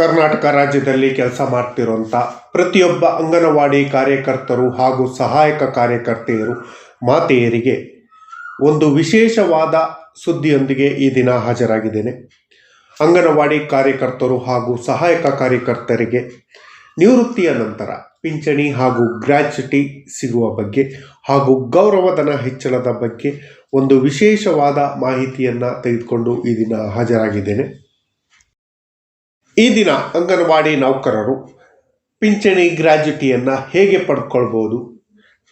ಕರ್ನಾಟಕ ರಾಜ್ಯದಲ್ಲಿ ಕೆಲಸ ಮಾಡ್ತಿರುವಂಥ ಪ್ರತಿಯೊಬ್ಬ ಅಂಗನವಾಡಿ ಕಾರ್ಯಕರ್ತರು ಹಾಗೂ ಸಹಾಯಕ ಕಾರ್ಯಕರ್ತೆಯರು ಮಾತೆಯರಿಗೆ ಒಂದು ವಿಶೇಷವಾದ ಸುದ್ದಿಯೊಂದಿಗೆ ಈ ದಿನ ಹಾಜರಾಗಿದ್ದೇನೆ. ಅಂಗನವಾಡಿ ಕಾರ್ಯಕರ್ತರು ಹಾಗೂ ಸಹಾಯಕ ಕಾರ್ಯಕರ್ತರಿಗೆ ನಿವೃತ್ತಿಯ ನಂತರ ಪಿಂಚಣಿ ಹಾಗೂ ಗ್ರ್ಯಾಚ್ಯುಟಿ ಸಿಗುವ ಬಗ್ಗೆ ಹಾಗೂ ಗೌರವಧನ ಹೆಚ್ಚಳದ ಬಗ್ಗೆ ಒಂದು ವಿಶೇಷವಾದ ಮಾಹಿತಿಯನ್ನು ತೆಗೆದುಕೊಂಡು ಈ ದಿನ ಹಾಜರಾಗಿದ್ದೇನೆ. ಈ ದಿನ ಅಂಗನವಾಡಿ ನೌಕರರು ಪಿಂಚಣಿ ಗ್ರ್ಯಾಜುಟಿಯನ್ನು ಹೇಗೆ ಪಡ್ಕೊಳ್ಬೋದು?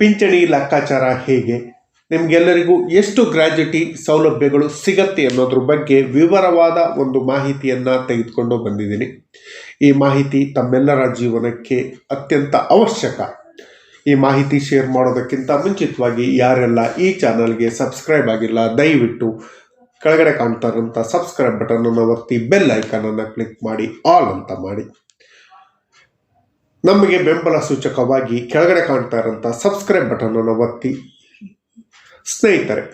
ಪಿಂಚಣಿ ಲೆಕ್ಕಾಚಾರ ಹೇಗೆ? ನಿಮಗೆಲ್ಲರಿಗೂ ಎಷ್ಟು ಗ್ರ್ಯಾಜ್ಯುಟಿ ಸೌಲಭ್ಯಗಳು ಸಿಗತ್ತೆ ಅನ್ನೋದ್ರ ಬಗ್ಗೆ ವಿವರವಾದ ಒಂದು ಮಾಹಿತಿಯನ್ನು ತೆಗೆದುಕೊಂಡು ಬಂದಿದ್ದೀನಿ. ಈ ಮಾಹಿತಿ ತಮ್ಮೆಲ್ಲರ ಜೀವನಕ್ಕೆ ಅತ್ಯಂತ ಅವಶ್ಯಕ. ಈ ಮಾಹಿತಿ ಶೇರ್ ಮಾಡೋದಕ್ಕಿಂತ ಮುಂಚಿತವಾಗಿ ಯಾರೆಲ್ಲ ಈ ಚಾನಲ್ಗೆ ಸಬ್ಸ್ಕ್ರೈಬ್ ಆಗಿಲ್ಲ, ದಯವಿಟ್ಟು ಕೆಳಗಡೆ ಕಾಣ್ತಾ ಇರೋಂಥ ಸಬ್ಸ್ಕ್ರೈಬ್ ಬಟನನ್ನು ಒತ್ತಿ ಬೆಲ್ ಐಕನನ್ನು ಕ್ಲಿಕ್ ಮಾಡಿ ಆಲ್ ಅಂತ ಮಾಡಿ. ನಮಗೆ ಬೆಂಬಲ ಸೂಚಕವಾಗಿ ಕೆಳಗಡೆ ಕಾಣ್ತಾ ಇರೋಂಥ ಸಬ್ಸ್ಕ್ರೈಬ್ ಬಟನನ್ನು ಒತ್ತಿ. ಸ್ನೇಹಿತರೆ,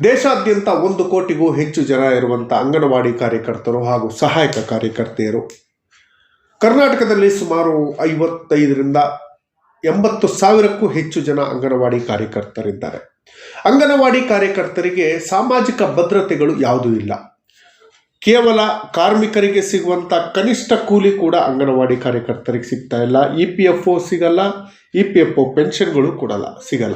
ದೇಶಾದ್ಯಂತ ಒಂದು ಕೋಟಿಗೂ ಹೆಚ್ಚು ಜನ ಇರುವಂಥ ಅಂಗನವಾಡಿ ಕಾರ್ಯಕರ್ತರು ಹಾಗೂ ಸಹಾಯಕ ಕಾರ್ಯಕರ್ತೆಯರು. ಕರ್ನಾಟಕದಲ್ಲಿ ಸುಮಾರು ಐವತ್ತೈದರಿಂದ ಎಂಬತ್ತು ಸಾವಿರಕ್ಕೂ ಹೆಚ್ಚು ಜನ ಅಂಗನವಾಡಿ ಕಾರ್ಯಕರ್ತರಿದ್ದಾರೆ. ಅಂಗನವಾಡಿ ಕಾರ್ಯಕರ್ತರಿಗೆ ಸಾಮಾಜಿಕ ಭದ್ರತೆಗಳು ಯಾವುದೂ ಇಲ್ಲ. ಕೇವಲ ಕಾರ್ಮಿಕರಿಗೆ ಸಿಗುವಂಥ ಕನಿಷ್ಠ ಕೂಲಿ ಕೂಡ ಅಂಗನವಾಡಿ ಕಾರ್ಯಕರ್ತರಿಗೆ ಸಿಗ್ತಾ ಇಲ್ಲ. ಇ ಪಿ ಎಫ್ ಒ ಸಿಗಲ್ಲ, ಇ ಪಿ ಎಫ್ ಒ ಪೆನ್ಷನ್ಗಳು ಕೊಡಲ್ಲ, ಸಿಗಲ್ಲ.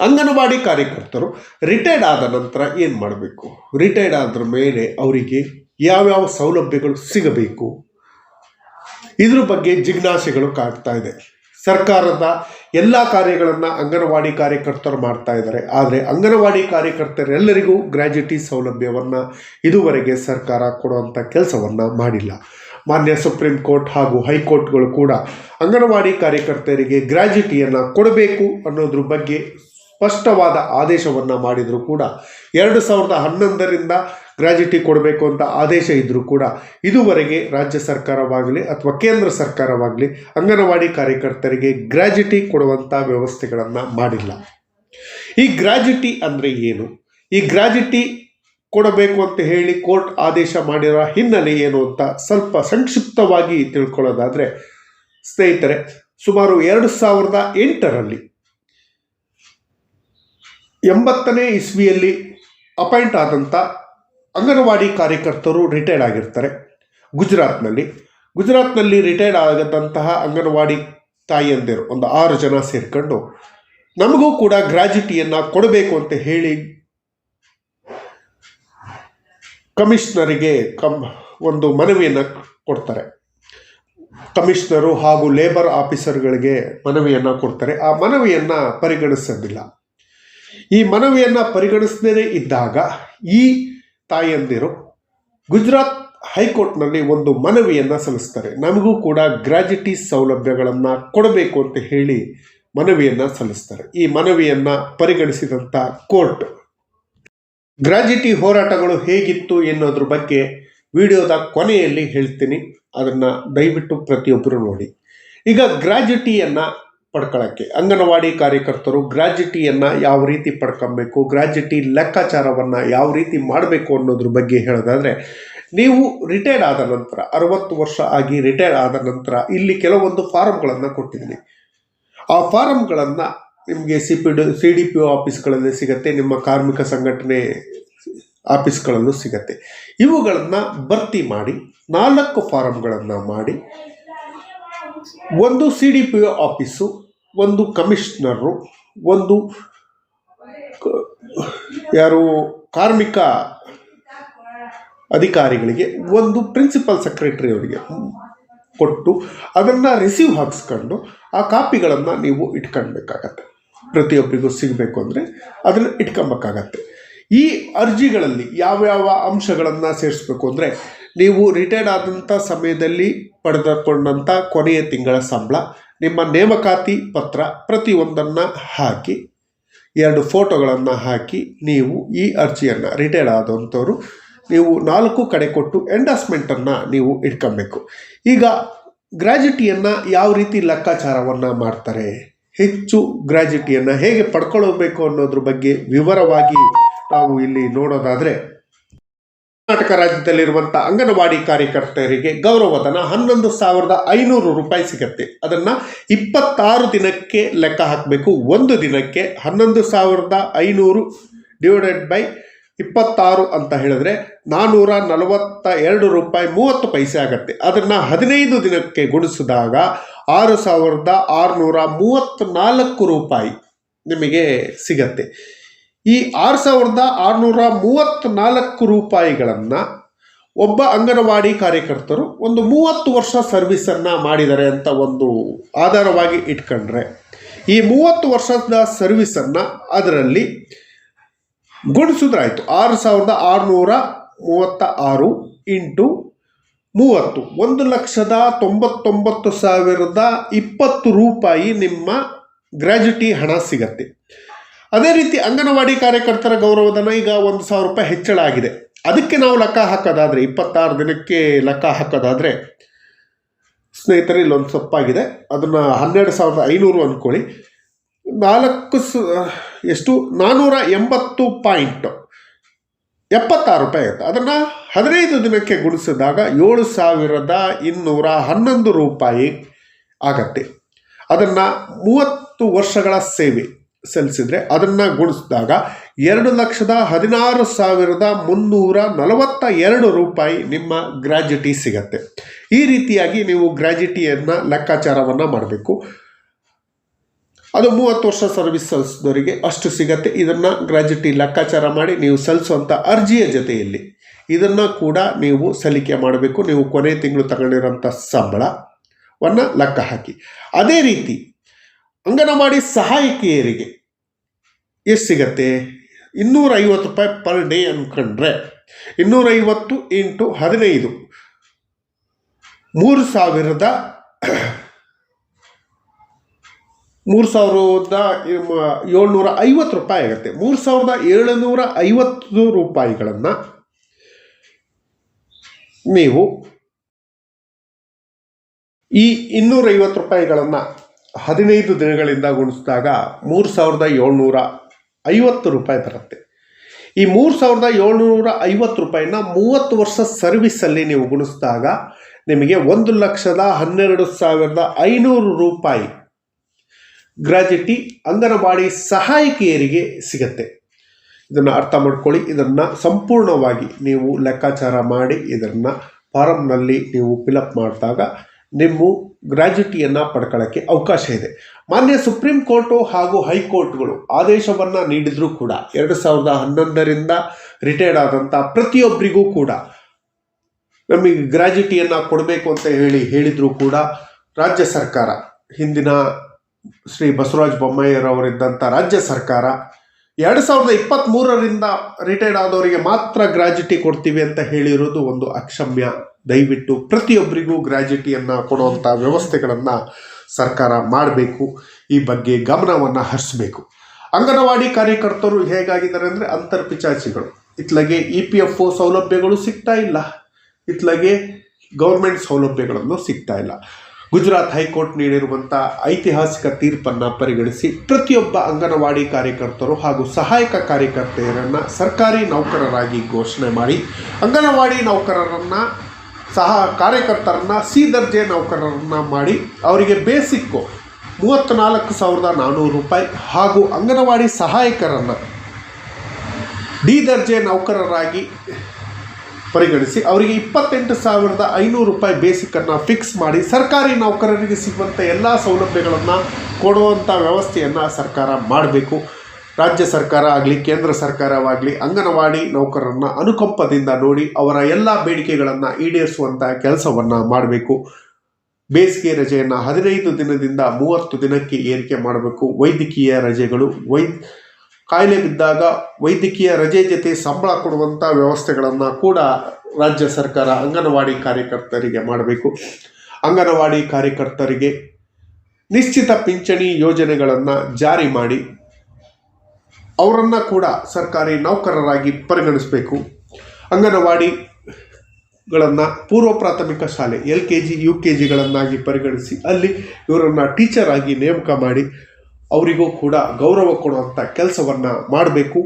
ಅಂಗನವಾಡಿ ಕಾರ್ಯಕರ್ತರು ರಿಟೈರ್ಡ್ ಆದ ನಂತರ ಏನು ಮಾಡಬೇಕು? ರಿಟೈರ್ಡ್ ಆದ್ರ ಮೇಲೆ ಅವರಿಗೆ ಯಾವ್ಯಾವ ಸೌಲಭ್ಯಗಳು ಸಿಗಬೇಕು? ಇದ್ರ ಬಗ್ಗೆ ಜಿಜ್ಞಾಸೆಗಳು ಕಾಡ್ತಾ ಇದೆ. ಸರ್ಕಾರದ ಎಲ್ಲ ಕಾರ್ಯಗಳನ್ನು ಅಂಗನವಾಡಿ ಕಾರ್ಯಕರ್ತರು ಮಾಡ್ತಾ ಇದ್ದಾರೆ. ಆದರೆ ಅಂಗನವಾಡಿ ಕಾರ್ಯಕರ್ತರೆಲ್ಲರಿಗೂ ಗ್ರ್ಯಾಜುಟಿ ಸೌಲಭ್ಯವನ್ನು ಇದುವರೆಗೆ ಸರ್ಕಾರ ಕೊಡುವಂಥ ಕೆಲಸವನ್ನು ಮಾಡಿಲ್ಲ. ಮಾನ್ಯ ಸುಪ್ರೀಂ ಕೋರ್ಟ್ ಹಾಗೂ ಹೈಕೋರ್ಟ್ಗಳು ಕೂಡ ಅಂಗನವಾಡಿ ಕಾರ್ಯಕರ್ತರಿಗೆ ಗ್ರ್ಯಾಜುಟಿಯನ್ನು ಕೊಡಬೇಕು ಅನ್ನೋದ್ರ ಬಗ್ಗೆ ಸ್ಪಷ್ಟವಾದ ಆದೇಶವನ್ನು ಮಾಡಿದರೂ ಕೂಡ. ಎರಡು ಸಾವಿರದ ಹನ್ನೊಂದರಿಂದ ಗ್ರ್ಯಾಜುಟಿ ಕೊಡಬೇಕು ಅಂತ ಆದೇಶ ಇದ್ದರೂ ಕೂಡ ಇದುವರೆಗೆ ರಾಜ್ಯ ಸರ್ಕಾರವಾಗಲಿ ಅಥವಾ ಕೇಂದ್ರ ಸರ್ಕಾರವಾಗಲಿ ಅಂಗನವಾಡಿ ಕಾರ್ಯಕರ್ತರಿಗೆ ಗ್ರ್ಯಾಜುಟಿ ಕೊಡುವಂಥ ವ್ಯವಸ್ಥೆಗಳನ್ನು ಮಾಡಿಲ್ಲ. ಈ ಗ್ರಾಜ್ಯುಟಿ ಅಂದರೆ ಏನು? ಈ ಗ್ರಾಜ್ಯುಟಿ ಕೊಡಬೇಕು ಅಂತ ಹೇಳಿ ಕೋರ್ಟ್ ಆದೇಶ ಮಾಡಿರೋ ಹಿನ್ನೆಲೆ ಏನು ಅಂತ ಸ್ವಲ್ಪ ಸಂಕ್ಷಿಪ್ತವಾಗಿ ತಿಳ್ಕೊಳ್ಳೋದಾದರೆ, ಸ್ನೇಹಿತರೆ, ಸುಮಾರು ಎರಡು ಸಾವಿರದ ಎಂಟರಲ್ಲಿ ಎಂಬತ್ತನೇ ಇಸ್ವಿಯಲ್ಲಿ ಅಪಾಯಿಂಟ್ ಆದಂಥ ಅಂಗನವಾಡಿ ಕಾರ್ಯಕರ್ತರು ರಿಟೈರ್ಡ್ ಆಗಿರ್ತಾರೆ. ಗುಜರಾತ್ನಲ್ಲಿ. ಗುಜರಾತ್ನಲ್ಲಿ ರಿಟೈರ್ಡ್ ಆಗದಂತಹ ಅಂಗನವಾಡಿ ತಾಯಿಯಂದಿರು ಒಂದು ಆರು ಜನ ಸೇರಿಕೊಂಡು ನಮಗೂ ಕೂಡ ಗ್ರಾಜ್ಯುಟಿಯನ್ನು ಕೊಡಬೇಕು ಅಂತ ಹೇಳಿ ಕಮಿಷನರಿಗೆ ಕಮ್ ಒಂದು ಮನವಿಯನ್ನು ಕೊಡ್ತಾರೆ. ಕಮಿಷನರು ಹಾಗೂ ಲೇಬರ್ ಆಫೀಸರ್ಗಳಿಗೆ ಮನವಿಯನ್ನು ಕೊಡ್ತಾರೆ. ಆ ಮನವಿಯನ್ನು ಪರಿಗಣಿಸೋದಿಲ್ಲ. ಈ ಮನವಿಯನ್ನು ಪರಿಗಣಿಸದೇ ಇದ್ದಾಗ ಈ ತಾಯಂದಿರು ಗುಜರಾತ್ ಹೈಕೋರ್ಟ್ನಲ್ಲಿ ಒಂದು ಮನವಿಯನ್ನು ಸಲ್ಲಿಸ್ತಾರೆ. ನಮಗೂ ಕೂಡ ಗ್ರಾಜ್ಯುಟಿ ಸೌಲಭ್ಯಗಳನ್ನು ಕೊಡಬೇಕು ಅಂತ ಹೇಳಿ ಮನವಿಯನ್ನು ಸಲ್ಲಿಸ್ತಾರೆ. ಈ ಮನವಿಯನ್ನು ಪರಿಗಣಿಸಿದಂಥ ಕೋರ್ಟ್. ಗ್ರಾಜ್ಯುಟಿ ಹೋರಾಟಗಳು ಹೇಗಿತ್ತು ಎನ್ನೋದ್ರ ಬಗ್ಗೆ ವಿಡಿಯೋದ ಕೊನೆಯಲ್ಲಿ ಹೇಳ್ತೀನಿ. ಅದನ್ನು ದಯವಿಟ್ಟು ಪ್ರತಿಯೊಬ್ಬರು ನೋಡಿ. ಈಗ ಗ್ರ್ಯಾಜುಟಿಯನ್ನು ಪಡ್ಕೊಳ್ಳೋಕ್ಕೆ ಅಂಗನವಾಡಿ ಕಾರ್ಯಕರ್ತರು ಗ್ರ್ಯಾಜುಟಿಯನ್ನು ಯಾವ ರೀತಿ ಪಡ್ಕೊಬೇಕು ಗ್ರ್ಯಾಜುಟಿ ಲೆಕ್ಕಾಚಾರವನ್ನು ಯಾವ ರೀತಿ ಮಾಡಬೇಕು ಅನ್ನೋದ್ರ ಬಗ್ಗೆ ಹೇಳೋದಾದರೆ, ನೀವು ರಿಟೈರ್ಡ್ ಆದ ನಂತರ, ಅರವತ್ತು ವರ್ಷ ಆಗಿ ರಿಟೈರ್ಡ್ ಆದ ನಂತರ ಇಲ್ಲಿ ಕೆಲವೊಂದು ಫಾರಮ್ಗಳನ್ನು ಕೊಟ್ಟಿದ್ದೀನಿ. ಆ ಫಾರಮ್ಗಳನ್ನು ನಿಮಗೆ C P D C D P O ಆಫೀಸ್ಗಳಲ್ಲಿ ಸಿಗುತ್ತೆ, ನಿಮ್ಮ ಕಾರ್ಮಿಕ ಸಂಘಟನೆ ಆಫೀಸ್ಗಳಲ್ಲೂ ಸಿಗತ್ತೆ. ಇವುಗಳನ್ನು ಭರ್ತಿ ಮಾಡಿ, ನಾಲ್ಕು ಫಾರಮ್ಗಳನ್ನು ಮಾಡಿ, ಒಂದು C D P O office ಒಂದು ಕಮಿಷ್ನರು, ಒಂದು ಯಾರು ಕಾರ್ಮಿಕ ಅಧಿಕಾರಿಗಳಿಗೆ ಒಂದು ಪ್ರಿನ್ಸಿಪಲ್ ಸೆಕ್ರೆಟರಿ ಅವರಿಗೆ ಕೊಟ್ಟು ಅದನ್ನು ರಿಸೀವ್ ಹಾಕ್ಸ್ಕೊಂಡು ಆ ಕಾಪಿಗಳನ್ನು ನೀವು ಇಟ್ಕೊಳ್ಬೇಕಾಗತ್ತೆ. ಪ್ರತಿಯೊಬ್ಬರಿಗೂ ಸಿಗಬೇಕು ಅಂದರೆ ಅದನ್ನು ಇಟ್ಕೊಬೇಕಾಗತ್ತೆ ಈ ಅರ್ಜಿಗಳಲ್ಲಿ ಯಾವ್ಯಾವ ಅಂಶಗಳನ್ನು ಸೇರಿಸ್ಬೇಕು ಅಂದರೆ ನೀವು ರಿಟೈರ್ಡ್ ಆದಂಥ ಸಮಯದಲ್ಲಿ ಪಡೆದುಕೊಂಡಂಥ ಕೊನೆಯ ತಿಂಗಳ ಸಂಬಳ ನಿಮ್ಮ ನೇಮಕಾತಿ ಪತ್ರ ಪ್ರತಿಯೊಂದನ್ನು ಹಾಕಿ, ಎರಡು ಫೋಟೋಗಳನ್ನು ಹಾಕಿ, ನೀವು ಈ ಅರ್ಜಿಯನ್ನು ರಿಟೈರ್ಡ್ ಆದಂಥವ್ರು ನೀವು ನಾಲ್ಕು ಕಡೆ ಕೊಟ್ಟು ಎಂಡಾಸ್ಮೆಂಟನ್ನು ನೀವು ಇಟ್ಕೊಬೇಕು. ಈಗ ಗ್ರ್ಯಾಜುಟಿಯನ್ನು ಯಾವ ರೀತಿ ಲೆಕ್ಕಾಚಾರವನ್ನು ಮಾಡ್ತಾರೆ? ಹೆಚ್ಚು ಗ್ರ್ಯಾಜುಟಿಯನ್ನು ಹೇಗೆ ಪಡ್ಕೊಳ್ಬೇಕು ಅನ್ನೋದ್ರ ಬಗ್ಗೆ ವಿವರವಾಗಿ ನಾವು ಇಲ್ಲಿ ನೋಡೋದಾದರೆ ಕರ್ನಾಟಕ ರಾಜ್ಯದಲ್ಲಿರುವಂಥ ಅಂಗನವಾಡಿ ಕಾರ್ಯಕರ್ತೆಯರಿಗೆ ಗೌರವಧನ ಹನ್ನೊಂದು ಸಾವಿರದ ಐನೂರು ರೂಪಾಯಿ ಸಿಗುತ್ತೆ. ಅದನ್ನು ಇಪ್ಪತ್ತಾರು ದಿನಕ್ಕೆ ಲೆಕ್ಕ ಹಾಕಬೇಕು. ಒಂದು ದಿನಕ್ಕೆ ಹನ್ನೊಂದು ಸಾವಿರದ ಐನೂರು ಡಿವೈಡೆಡ್ ಬೈ ಇಪ್ಪತ್ತಾರು ಅಂತ ಹೇಳಿದ್ರೆ ನಾನ್ನೂರ ನಲವತ್ತ ಎರಡು ರೂಪಾಯಿ ಮೂವತ್ತು ಪೈಸೆ ಆಗುತ್ತೆ. ಅದನ್ನು ಹದಿನೈದು ದಿನಕ್ಕೆ ಗುಣಿಸಿದಾಗ ಆರು ಸಾವಿರದ ಆರುನೂರ ಮೂವತ್ತ್ನಾಲ್ಕು ರೂಪಾಯಿ ನಿಮಗೆ ಸಿಗತ್ತೆ. ಈ ಆರು ಸಾವಿರದ ಆರುನೂರ ಮೂವತ್ತ್ನಾಲ್ಕು ರೂಪಾಯಿಗಳನ್ನು ಒಬ್ಬ ಅಂಗನವಾಡಿ ಕಾರ್ಯಕರ್ತರು ಒಂದು ಮೂವತ್ತು ವರ್ಷ ಸರ್ವಿಸನ್ನು ಮಾಡಿದ್ದಾರೆ ಅಂತ ಒಂದು ಆಧಾರವಾಗಿ ಇಟ್ಕೊಂಡ್ರೆ, ಈ ಮೂವತ್ತು ವರ್ಷದ ಸರ್ವಿಸನ್ನು ಅದರಲ್ಲಿ ಗುಣಿಸಿದ್ರಾಯಿತು. ಆರು ಸಾವಿರದ ಆರುನೂರ ಮೂವತ್ತ ಆರು ಇಂಟು ಮೂವತ್ತು, ಒಂದು ಲಕ್ಷದ ತೊಂಬತ್ತೊಂಬತ್ತು ಸಾವಿರದ ಇಪ್ಪತ್ತು ರೂಪಾಯಿ ನಿಮ್ಮ ಗ್ರ್ಯಾಜುಟಿ ಹಣ ಸಿಗತ್ತೆ. ಅದೇ ರೀತಿ ಅಂಗನವಾಡಿ ಕಾರ್ಯಕರ್ತರ ಗೌರವಧನ ಈಗ ಒಂದು ಸಾವಿರ ರೂಪಾಯಿ ಹೆಚ್ಚಳ ಆಗಿದೆ. ಅದಕ್ಕೆ ನಾವು ಲೆಕ್ಕ ಹಾಕೋದಾದರೆ, ಇಪ್ಪತ್ತಾರು ದಿನಕ್ಕೆ ಲೆಕ್ಕ ಹಾಕೋದಾದರೆ, ಸ್ನೇಹಿತರೆ, ಇಲ್ಲೊಂದು ಸೊಪ್ಪಾಗಿದೆ. ಅದನ್ನು ಹನ್ನೆರಡು ಸಾವಿರದ ಐನೂರು ಅಂದ್ಕೊಳ್ಳಿ. ನಾಲ್ಕು ಸ, ಎಷ್ಟು? ನಾನ್ನೂರ ಎಂಬತ್ತು ಪಾಯಿಂಟ್ ಎಪ್ಪತ್ತಾರು ರೂಪಾಯಿ ಆಗುತ್ತೆ ಅದನ್ನು ಹದಿನೈದು ದಿನಕ್ಕೆ ಗುಣಿಸಿದಾಗ ಏಳು ಸಾವಿರದ ಇನ್ನೂರ ಹನ್ನೊಂದು ರೂಪಾಯಿ ಆಗತ್ತೆ. ಅದನ್ನು ಮೂವತ್ತು ವರ್ಷಗಳ ಸೇವೆ. ಸಲ್ಲಿಸಿದರೆ ಅದನ್ನು ಗುಣಿಸಿದಾಗ ಎರಡು ಲಕ್ಷದ ಹದಿನಾರು ಸಾವಿರದ ಮುನ್ನೂರ ನಲವತ್ತ ಎರಡು ರೂಪಾಯಿ ನಿಮ್ಮ ಗ್ರ್ಯಾಜುಟಿ ಸಿಗತ್ತೆ. ಈ ರೀತಿಯಾಗಿ ನೀವು ಗ್ರ್ಯಾಜುಟಿಯನ್ನು ಲೆಕ್ಕಾಚಾರವನ್ನು ಮಾಡಬೇಕು. ಅದು ಮೂವತ್ತು ವರ್ಷ ಸರ್ವಿಸ್ ಸಲ್ಲಿಸಿದವರಿಗೆ ಅಷ್ಟು ಸಿಗತ್ತೆ. ಇದನ್ನು ಗ್ರ್ಯಾಜುಟಿ ಲೆಕ್ಕಾಚಾರ ಮಾಡಿ ನೀವು ಸಲ್ಲಿಸುವಂಥ ಅರ್ಜಿಯ ಜೊತೆಯಲ್ಲಿ ಇದನ್ನು ಕೂಡ ನೀವು ಸಲ್ಲಿಕೆ ಮಾಡಬೇಕು. ನೀವು ಕೊನೆ ತಿಂಗಳು ತಗೊಂಡಿರೋಂಥ ಸಂಬಳವನ್ನು ಲೆಕ್ಕ ಹಾಕಿ. ಅದೇ ರೀತಿ ಅಂಗನವಾಡಿ ಸಹಾಯಕಿಯರಿಗೆ ಎಷ್ಟು ಸಿಗತ್ತೆ? ಇನ್ನೂರ ಐವತ್ತು ರೂಪಾಯಿ ಪರ್ ಡೇ ಅಂದ್ಕೊಂಡ್ರೆ ಇನ್ನೂರೈವತ್ತು ಇಂಟು ಹದಿನೈದು. ಮೂರು ಸಾವಿರದ ಮೂರು ಸಾವಿರದ ಏಳ್ನೂರ ಐವತ್ತು ರೂಪಾಯಿ ಆಗುತ್ತೆ. ಮೂರು ಸಾವಿರದ ಏಳುನೂರ ಐವತ್ತು ರೂಪಾಯಿಗಳನ್ನು ನೀವು ಈ ಇನ್ನೂರೈವತ್ತು ರೂಪಾಯಿಗಳನ್ನು ಹದಿನೈದು ದಿನಗಳಿಂದ ಗುಣಿಸಿದಾಗ ಮೂರು ಸಾವಿರದ ಏಳ್ನೂರ ಐವತ್ತು ರೂಪಾಯಿ ಬರುತ್ತೆ. ಈ ಮೂರು ಸಾವಿರದ ಏಳ್ನೂರ ಐವತ್ತು ರೂಪಾಯಿನ ಮೂವತ್ತು ವರ್ಷ ಸರ್ವಿಸಲ್ಲಿ ನೀವು ಗುಣಿಸಿದಾಗ ನಿಮಗೆ ಒಂದು ಲಕ್ಷದ ಹನ್ನೆರಡು ಸಾವಿರದ ಐನೂರು ರೂಪಾಯಿ ಗ್ರಾಜ್ಯುಟಿ ಅಂಗನವಾಡಿ ಸಹಾಯಕಿಯರಿಗೆ ಸಿಗತ್ತೆ. ಇದನ್ನು ಅರ್ಥ ಮಾಡ್ಕೊಳ್ಳಿ. ಇದನ್ನು ಸಂಪೂರ್ಣವಾಗಿ ನೀವು ಲೆಕ್ಕಾಚಾರ ಮಾಡಿ, ಇದನ್ನು ಫಾರಮ್ನಲ್ಲಿ ನೀವು ಫಿಲಪ್ ಮಾಡಿದಾಗ ನಿಮ್ಮ ಗ್ರ್ಯಾಜುಟಿಯನ್ನು ಪಡ್ಕೊಳ್ಳೋಕ್ಕೆ ಅವಕಾಶ ಇದೆ. ಮಾನ್ಯ ಸುಪ್ರೀಂ ಕೋರ್ಟು ಹಾಗೂ ಹೈಕೋರ್ಟ್ಗಳು ಆದೇಶವನ್ನು ನೀಡಿದರೂ ಕೂಡ ಎರಡು ಸಾವಿರದ ಹನ್ನೊಂದರಿಂದ ರಿಟೈರ್ಡ್ ಆದಂಥ ಪ್ರತಿಯೊಬ್ಬರಿಗೂ ಕೂಡ ನಮಗೆ ಗ್ರ್ಯಾಜುಟಿಯನ್ನು ಕೊಡಬೇಕು ಅಂತ ಹೇಳಿ ಹೇಳಿದರೂ ಕೂಡ ರಾಜ್ಯ ಸರ್ಕಾರ, ಹಿಂದಿನ ಶ್ರೀ ಬಸವರಾಜ ಬೊಮ್ಮಯ್ಯರವರಿದ್ದಂಥ ರಾಜ್ಯ ಸರ್ಕಾರ ಎರಡು ಸಾವಿರದ ಇಪ್ಪತ್ತ್ಮೂರರಿಂದ ರಿಟೈರ್ಡ್ ಆದವರಿಗೆ ಮಾತ್ರ ಗ್ರ್ಯಾಜುಟಿ ಕೊಡ್ತೀವಿ ಅಂತ ಹೇಳಿರೋದು ಒಂದು ಅಕ್ಷಮ್ಯ ದಯವಿಟ್ಟು ಪ್ರತಿಯೊಬ್ಬರಿಗೂ ಗ್ರ್ಯಾಜುಟಿಯನ್ನು ಕೊಡುವಂಥ ವ್ಯವಸ್ಥೆಗಳನ್ನು ಸರ್ಕಾರ ಮಾಡಬೇಕು. ಈ ಬಗ್ಗೆ ಗಮನವನ್ನು ಹರಿಸಬೇಕು. ಅಂಗನವಾಡಿ ಕಾರ್ಯಕರ್ತರು ಹೇಗಾಗಿದ್ದಾರೆ ಅಂದರೆ ಅಂತರ್ಪಿಚಾಚಿಗಳು ಇತ್ಲಗೆ ಇ ಪಿ ಎಫ್ ಒ ಸೌಲಭ್ಯಗಳು ಸಿಗ್ತಾ ಇಲ್ಲ. ಇತ್ಲಗೆ ಗೌರ್ಮೆಂಟ್ ಸೌಲಭ್ಯಗಳನ್ನು ಸಿಗ್ತಾ ಇಲ್ಲ. ಗುಜರಾತ್ ಹೈಕೋರ್ಟ್ ನೀಡಿರುವಂಥ ಐತಿಹಾಸಿಕ ತೀರ್ಪನ್ನು ಪರಿಗಣಿಸಿ ಪ್ರತಿಯೊಬ್ಬ ಅಂಗನವಾಡಿ ಕಾರ್ಯಕರ್ತರು ಹಾಗೂ ಸಹಾಯಕ ಕಾರ್ಯಕರ್ತೆಯರನ್ನು ಸರ್ಕಾರಿ ನೌಕರರಾಗಿ ಘೋಷಣೆ ಮಾಡಿ ಅಂಗನವಾಡಿ ನೌಕರರನ್ನು ಸಹ ಕಾರ್ಯಕರ್ತರನ್ನು ಸಿ ದರ್ಜೆ ನೌಕರರನ್ನ ಮಾಡಿ ಅವರಿಗೆ ಬೇಸಿಕ್ಕು ಮೂವತ್ತ್ನಾಲ್ಕು ಸಾವಿರದ ನಾನ್ನೂರು ರೂಪಾಯಿ ಹಾಗೂ ಅಂಗನವಾಡಿ ಸಹಾಯಕರನ್ನು ಡಿ ದರ್ಜೆ ನೌಕರರಾಗಿ ಪರಿಗಣಿಸಿ ಅವರಿಗೆ ಇಪ್ಪತ್ತೆಂಟು ಸಾವಿರದ ಐನೂರು ರೂಪಾಯಿ ಬೇಸಿಕ್ಕನ್ನು ಫಿಕ್ಸ್ ಮಾಡಿ ಸರ್ಕಾರಿ ನೌಕರರಿಗೆ ಸಿಗುವಂಥ ಎಲ್ಲ ಸೌಲಭ್ಯಗಳನ್ನು ಕೊಡುವಂಥ ವ್ಯವಸ್ಥೆಯನ್ನು ಸರ್ಕಾರ ಮಾಡಬೇಕು. ರಾಜ್ಯ ಸರ್ಕಾರ ಆಗಲಿ, ಕೇಂದ್ರ ಸರ್ಕಾರವಾಗಲಿ ಅಂಗನವಾಡಿ ನೌಕರರನ್ನ ಅನುಕಂಪದಿಂದ ನೋಡಿ ಅವರ ಎಲ್ಲ ಬೇಡಿಕೆಗಳನ್ನು ಈಡೇರಿಸುವಂತಹ ಕೆಲಸವನ್ನು ಮಾಡಬೇಕು. ಬೇಸಿಗೆ ರಜೆಯನ್ನು ಹದಿನೈದು ದಿನದಿಂದ ಮೂವತ್ತು ದಿನಕ್ಕೆ ಏರಿಕೆ ಮಾಡಬೇಕು. ವೈದ್ಯಕೀಯ ರಜೆಗಳು, ವೈ, ಕಾಯಿಲೆ ಬಿದ್ದಾಗ ವೈದ್ಯಕೀಯ ರಜೆ ಜೊತೆ ಸಂಬಳ ಕೊಡುವಂಥ ವ್ಯವಸ್ಥೆಗಳನ್ನು ಕೂಡ ರಾಜ್ಯ ಸರ್ಕಾರ ಅಂಗನವಾಡಿ ಕಾರ್ಯಕರ್ತರಿಗೆ ಮಾಡಬೇಕು. ಅಂಗನವಾಡಿ ಕಾರ್ಯಕರ್ತರಿಗೆ ನಿಶ್ಚಿತ ಪಿಂಚಣಿ ಯೋಜನೆಗಳನ್ನು ಜಾರಿ ಮಾಡಿ. ಅವರನ್ನು ಕೂಡ ಸರ್ಕಾರಿ ನೌಕರರಾಗಿ ಪರಿಗಣಿಸಬೇಕು. ಅಂಗನವಾಡಿಗಳನ್ನು ಪೂರ್ವ ಪ್ರಾಥಮಿಕ ಶಾಲೆ L K G U K ಜಿಗಳನ್ನಾಗಿ ಪರಿಗಣಿಸಿ ಅಲ್ಲಿ ಇವರನ್ನು ಟೀಚರ್ ಆಗಿ ನೇಮಕ ಮಾಡಿ ಅವರಿಗೂ ಕೂಡ ಗೌರವ ಕೊಡುವಂಥ ಕೆಲಸವನ್ನು ಮಾಡಬೇಕು.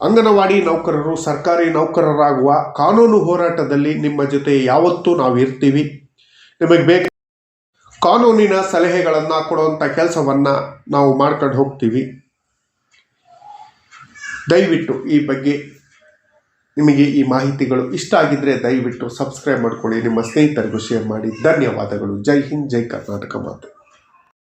ಅಂಗನವಾಡಿ ನೌಕರರು ಸರ್ಕಾರಿ ನೌಕರರಾಗುವ ಕಾನೂನು ಹೋರಾಟದಲ್ಲಿ ನಿಮ್ಮ ಜೊತೆ ಯಾವತ್ತೂ ನಾವು ಇರ್ತೀವಿ. ನಿಮಗೆ ಬೇಕು ಕಾನೂನಿನ ಸಲಹೆಗಳನ್ನು ಕೊಡುವಂಥ ಕೆಲಸವನ್ನು ನಾವು ಮಾಡ್ಕೊಂಡು ಹೋಗ್ತೀವಿ. ದಯವಿಟ್ಟು ಈ ಬಗ್ಗೆ ನಿಮಗೆ ಈ ಮಾಹಿತಿಗಳು ಇಷ್ಟ ಆಗಿದ್ದರೆ ದಯವಿಟ್ಟು ಸಬ್ಸ್ಕ್ರೈಬ್ ಮಾಡ್ಕೊಳ್ಳಿ. ನಿಮ್ಮ ಸ್ನೇಹಿತರಿಗೂ ಶೇರ್ ಮಾಡಿ. ಧನ್ಯವಾದಗಳು. ಜೈ ಹಿಂದ್, ಜೈ ಕರ್ನಾಟಕ ಮಾತೆ.